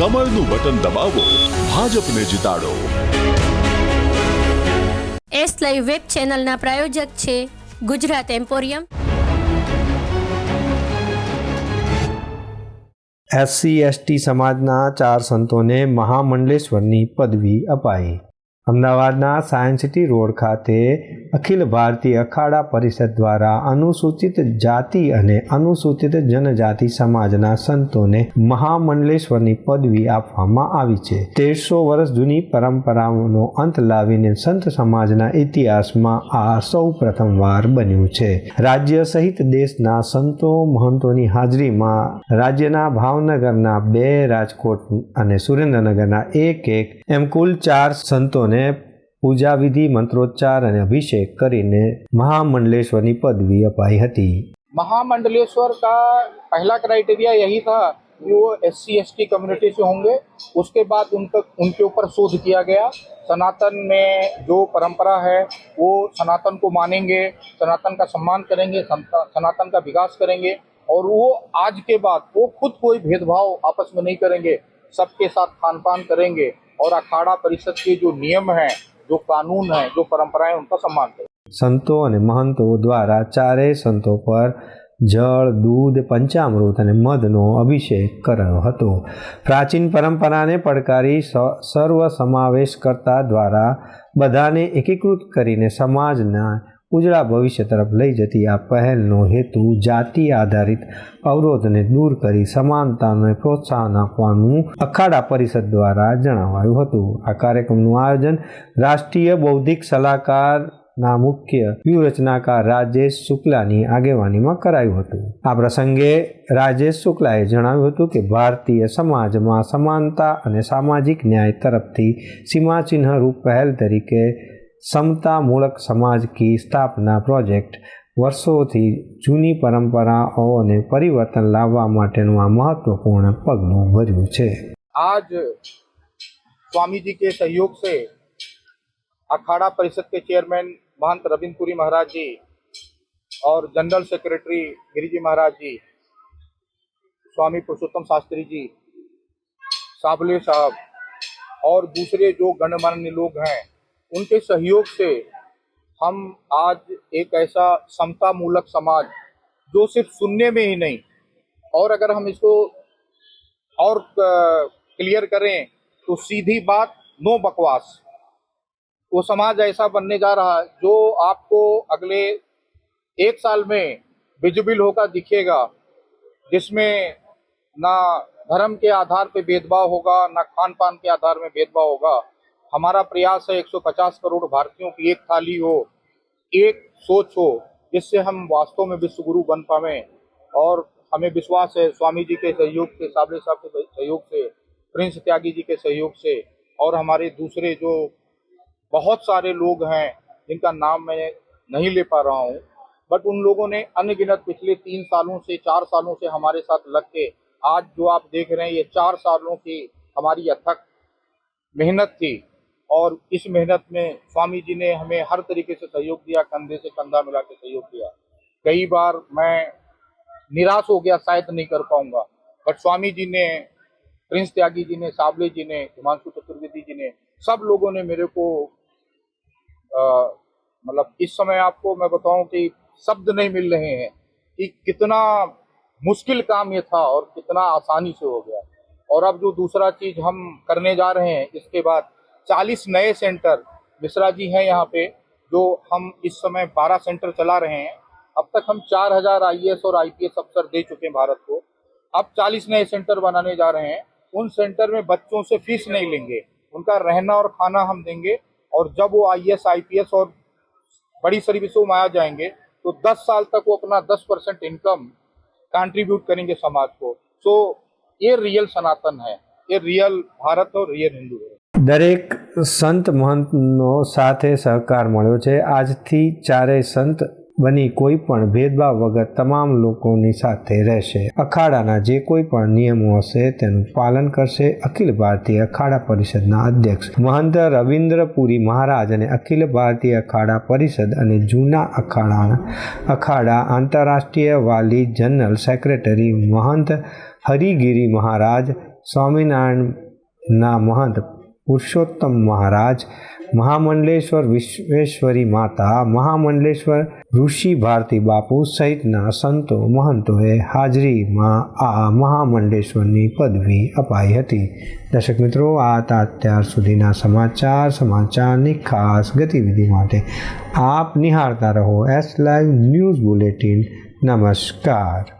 કમળનું button દબાવો ભાજપને જીતાડો. S live web ચેનલના પ્રાયોજક છે ગુજરાત એમ્પોરિયમ. એસસી એસટી સમાજના ચાર સંતોને મહામંડલેશ્વરની પદવી અપાઈ. અમદાવાદના સાયન્સ સિટી રોડ ખાતે અખિલ ભારતીય અખાડા પરિષદ દ્વારા અનુસૂચિત જાતિ અને અનુસૂચિત જનજાતિ સમાજના સંતોને મહામંડલેશ્વરની પદવી આપવામાં આવી છે. તેરસો વર્ષ જૂની પરંપરાઓનો અંત લાવીને સંત સમાજના ઇતિહાસમાં આ સૌ પ્રથમવાર બન્યું છે. રાજ્ય સહિત દેશના સંતો મહંતોની હાજરીમાં રાજ્યના ભાવનગરના બે રાજકોટ અને સુરેન્દ્રનગરના એક એક એમ કુલ ચાર સંતોને પૂજા વિધિ મંત્રોચ્ચાર અને અભિષેક કરીને મહામંડલેશ્વરની પદવી અપાઈ હતી महामंडलेश्वर का पहला क्राइटेरिया यही था कि वो S C S T community से होंगे उसके बाद उनका उनके ऊपर शोध किया गया सनातन में जो परंपरा है वो सनातन को मानेंगे सनातन का सम्मान करेंगे संता- सनातन का विकास करेंगे और वो आज के बाद वो खुद कोई भेदभाव आपस में नहीं करेंगे सबके साथ खान पान करेंगे और अखाड़ा परिषद के जो नियम हैं जो कानून हैं जो परंपराएं उनका सम्मान करेंगे સંતો અને મહંતો દ્વારા ચારેય સંતો પર જળ દૂધ પંચામૃત અને મધનો અભિષેક કરાયો હતો પ્રાચીન પરંપરાને પડકારી સ- સર્વ સમાવેશ કરતા દ્વારા બધાને એકીકૃત કરીને સમાજના ઉજળા ભવિષ્ય તરફ લઈ જતી આ પહેલનો હેતુ જાતિ આધારિત અવરોધને દૂર કરી સમાનતાને પ્રોત્સાહન આપવાનું અખાડા પરિષદ દ્વારા જણાવાયું હતું. આ કાર્યક્રમનું આયોજન રાષ્ટ્રીય બૌદ્ધિક સલાહકાર ના મુખ્ય વ્યૂહરચનાકાર રાજેશ શુક્લાની આગેવાનીમાં કરાયું હતું. આ પ્રસંગે રાજેશ શુક્લાએ જણાવ્યું હતું કે ભારતીય સમાજમાં સમાનતા અને સામાજિક ન્યાય તરફથી સીમાચિહ્ન રૂપ પહેલ તરીકે સમતામૂલક સમાજ કી સ્થાપના પ્રોજેક્ટ વર્ષોથી જૂની પરંપરાઓને પરિવર્તન લાવવા માટેનું આ મહત્વપૂર્ણ પગલું ભર્યું છે आज स्वामी जी के सहयोग से अखाड़ा परिषद के चेयरमैन महंत रविंद्रपुरी महाराज जी और जनरल सेक्रेटरी गिरिजी महाराज जी स्वामी पुरुषोत्तम शास्त्री जी साबले साहब और दूसरे जो गणमान्य लोग हैं उनके सहयोग से हम आज एक ऐसा समता मूलक समाज, जो सिर्फ़ सुनने में ही नहीं, और अगर हम इसको और क्लियर करें तो सीधी बात, नो बकवास। वो समाज ऐसा बनने जा रहा है, जो आपको अगले एक साल में विजिबल होकर दिखेगा, जिसमें ना धर्म के आधार पे भेदभाव होगा, ना खान पान के आधार में भेदभाव होगा। हमारा प्रयास है 150 करोड़ भारतीयों की एक थाली हो, एक सोच हो, जिससे हम वास्तव में विश्व गुरु बन पावे। और हमें विश्वास है स्वामी जी के सहयोग से साबले साहब के सहयोग से, प्रिंस त्यागी जी के सहयोग से, और हमारे दूसरे जो बहुत सारे लोग हैं, जिनका नाम मैं नहीं ले पा रहा हूँ, बट उन लोगों ने अनगिनत पिछले तीन सालों से, चार सालों से हमारे साथ लग के, आज जो आप देख रहे हैं, ये चार सालों की हमारी अथक मेहनत थी। और इस मेहनत में स्वामी जी ने हमें हर तरीके से सहयोग दिया, कंधे से कंधा मिला के सहयोग दिया। कई बार मैं निराश हो गया, शायद नहीं कर पाऊँगा। बट स्वामी जी ने, प्रिंस त्यागी जी ने साबले जी ने, हिमांशु चतुर्वेदी जी ने, सब लोगों ने मेरे को मतलब इस समय आपको मैं बताऊँ कि शब्द नहीं मिल रहे हैं कि कितना मुश्किल काम ये था और कितना आसानी से हो गया। और अब जो दूसरा चीज़ हम करने जा रहे हैं, इसके बाद 40 नए सेंटर मिश्रा जी हैं यहाँ पे, जो हम इस समय 12 सेंटर चला रहे हैं। अब तक हम चार 4000 आईएएस और आईपीएस अफसर दे चुके हैं भारत को। अब 40 नए सेंटर बनाने जा रहे हैं। उन सेंटर में बच्चों से फ़ीस नहीं लेंगे। उनका रहना और खाना हम देंगे और जब वो आईएएस आईपीएस और बड़ी सर्विसों में आ जाएँगे तो 10 साल तक वो अपना 10 परसेंट इनकम कंट्रीब्यूट करेंगे समाज को। सो ये रियल सनातन है। ये रियल भारत और रियल हिंदू है। દરેક સંત મહંતનો સાથે સહકાર મળ્યો છે. આજથી ચારેય સંત બની કોઈ પણ ભેદભાવ વગર તમામ લોકોની સાથે રહેશે. અખાડાના જે કોઈ પણ નિયમો હશે તેનું પાલન કરશે. અખિલ ભારતીય અખાડા પરિષદના અધ્યક્ષ મહંત રવિન્દ્રપુરી મહારાજ અને અખિલ ભારતીય અખાડા પરિષદ અને જૂના અખાડા અખાડા આંતરરાષ્ટ્રીય વાલી જનરલ સેક્રેટરી મહંત હરિગીરી મહારાજ, સ્વામિનારાયણના મહંત પુરુષોત્તમ મહારાજ, મહામંડલેશ્વર વિશ્વેશ્વરી માતા, મહામંડલેશ્વર ઋષિ ભારતી બાપુ સહિતના સંતો મહંતોએ હાજરીમાં આ મહામંડલેશ્વરની પદવી અપાઈ હતી. દર્શક મિત્રો, આ હતા અત્યાર સુધીના સમાચાર, સમાચારની ખાસ ગતિવિધિ માટે. આપ નિહાળતા રહો એસ લાઈવ ન્યૂઝ બુલેટિન. નમસ્કાર.